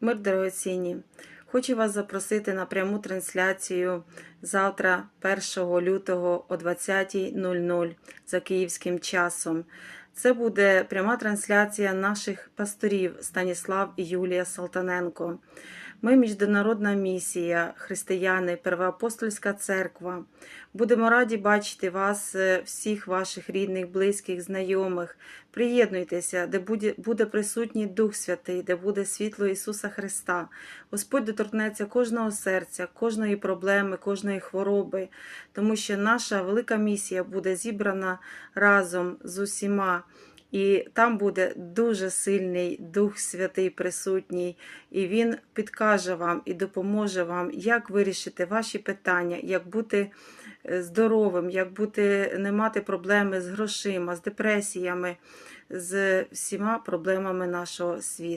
Мир дорогоцінні! Хочу вас запросити на пряму трансляцію завтра, 1 лютого о 20.00 за київським часом. Це буде пряма трансляція наших пасторів Станіслав і Юлія Салтаненко. Ми міжнародна місія, християни, Первоапостольська церква. Будемо раді бачити вас, е, всіх ваших рідних, близьких, знайомих. Приєднуйтеся, де буде, буде присутній Дух Святий, де буде світло Ісуса Христа. Господь доторкнеться кожного серця, кожної проблеми, кожної хвороби, тому що наша велика місія буде зібрана разом з усіма. І там буде дуже сильний Дух Святий присутній, і Він підкаже вам і допоможе вам, як вирішити ваші питання, як бути е, здоровим, як бути, не мати проблеми з грошима, з депресіями, з всіма проблемами нашого світу.